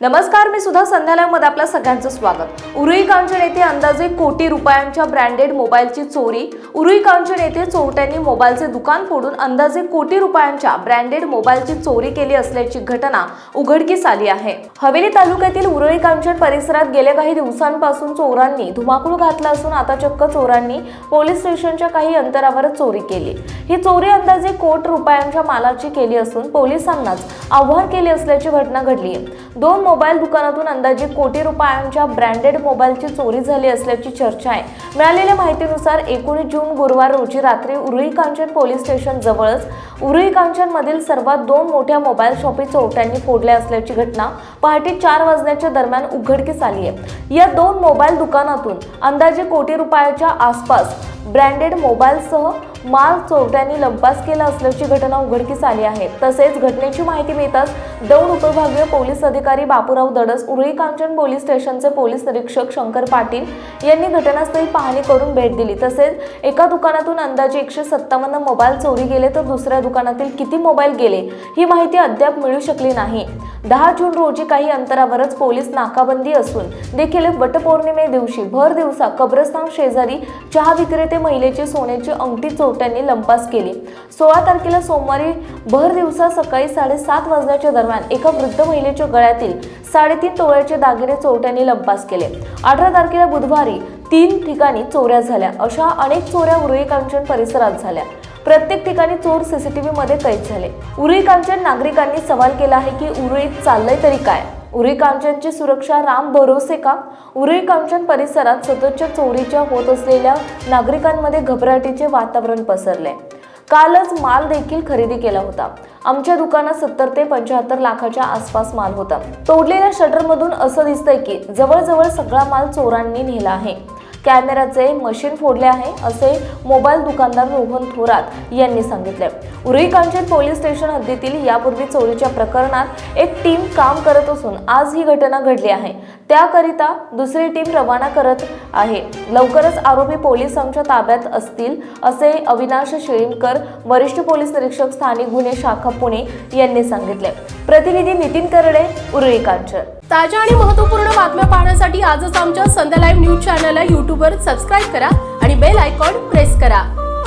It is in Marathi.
नमस्कार मी सुद्धा संध्याकाळमध्ये आपल्या सगळ्यांचं स्वागत. उरुई कांचन येथे अंदाजे कोटी रुपयांच्या ब्रँडेड मोबाईलची चोरी. उरुई कांचन येथे चोरट्यांनी मोबाईलचे दुकान फोडून अंदाजे कोटी रुपयांच्या ब्रँडेड मोबाईलची चोरी केली असल्याची घटना उघडकीस आली आहे. हवेली तालुक्यातील उरुई कांचन परिसरात गेल्या काही दिवसांपासून चोरांनी धुमाकूळ घातला असून आता चक्क चोरांनी पोलीस स्टेशनच्या काही अंतरावरच चोरी केली. ही चोरी अंदाजे कोट रुपयांच्या मालाची केली असून पोलिसांनाच आव्हान केले असल्याची घटना घडली आहे दोन मोबाईल दुकानातून अंदाजे कोटी रुपयांच्या ब्रँडेड मोबाईलची चोरी झाली असल्याची चर्चा आहे. मिळालेल्या माहितीनुसार एकोणीस जून गुरुवार रोजी रात्री उरुई कांचन पोलीस स्टेशन जवळच उरुई कांचनमधील सर्वात दोन मोठ्या मोबाईल शॉपी चोरट्यांनी फोडल्या असल्याची घटना पहाटे चार वाजण्याच्या दरम्यान उघडकीस आली आहे. या दोन मोबाईल दुकानातून अंदाजे कोटी रुपयाच्या आसपास ब्रँडेड मोबाईलसह माल चोरट्यांनी लंपास केला असल्याची घटना उघडकीस आली आहे. तसेच घटनेची माहिती मिळताच दौंड उपविभागीय पोलीस अधिकारी बापूराव दडस उरळी कांचन पोलीस स्टेशनचे पोलीस निरीक्षक शंकर पाटील यांनी घटनास्थळी पाहणी करून भेट दिली. तसेच एका दुकानातून अंदाजे एकशे सत्तावन्न मोबाईल चोरी गेले तर दुसऱ्या दुकानातील किती मोबाईल गेले ही माहिती अद्याप मिळू शकली नाही. दहा जून रोजी काही अंतरावरच पोलीस नाकाबंदी असून देखील वटपौर्णिमे दिवशी भर दिवसा कब्रस्तान शेजारी चहा विक्रेते महिलेची सोन्याची अंगठी चोरट्यांनी लंपास केली. सोळा तारखेला सोमवारी भर दिवसा सकाळी साडेसात वाजण्याच्या दरम्यान एका वृद्ध महिलेच्या गळ्यातील साडेतीन तोळ्याचे दागिने चोरट्यांनी लंपास केले. अठरा तारखेला बुधवारी तीन ठिकाणी चोऱ्या झाल्या. अशा अनेक चोऱ्या उरुई कांचन परिसरात झाल्या. प्रत्येक ठिकाणी चोर सीसीटीव्ही मध्ये कैद झाले. उरुई कांचन नागरिकांनी सवाल केला आहे की उरुईत चाललंय तरी काय? उरी कांचनची सुरक्षा राम भरोसे का? उरी कांचन परिसरात सततच्या चोरीच्या होत असलेल्या नागरिकांमध्ये घबराटीचे वातावरण पसरले. कालच माल देखील खरेदी केला होता. आमच्या दुकानात सत्तर ते पंच्याहत्तर लाखाच्या आसपास माल होता. तोडलेल्या शटरमधून असं दिसतंय की जवळजवळ सगळा माल चोरांनी नेला आहे. कॅमेराचे मशीन फोडले आहे असे मोबाईल दुकानदार रोहन थोरात यांनी सांगितले. उरई कांचन पोलीस स्टेशन हद्दीतील यापूर्वी चोरीच्या प्रकरणात एक टीम काम करत असून आज ही घटना घडली आहे. त्याकरिता दुसरी टीम रवाना करत आहे. लवकरच आरोपी पोलिसांच्या ताब्यात असतील असे अविनाश शेळीमकर वरिष्ठ पोलीस निरीक्षक स्थानिक गुन्हे शाखा पुणे यांनी सांगितले. प्रतिनिधी नितीन करडे उरुई कांचन ताज्या आणि महत्त्वपूर्ण बातम्या पाहण्यासाठी आजच आमच्या संध्या लाईव्ह न्यूज चॅनलला यूट्यूबवर सबस्क्राईब करा आणि बेल आयकॉन प्रेस करा.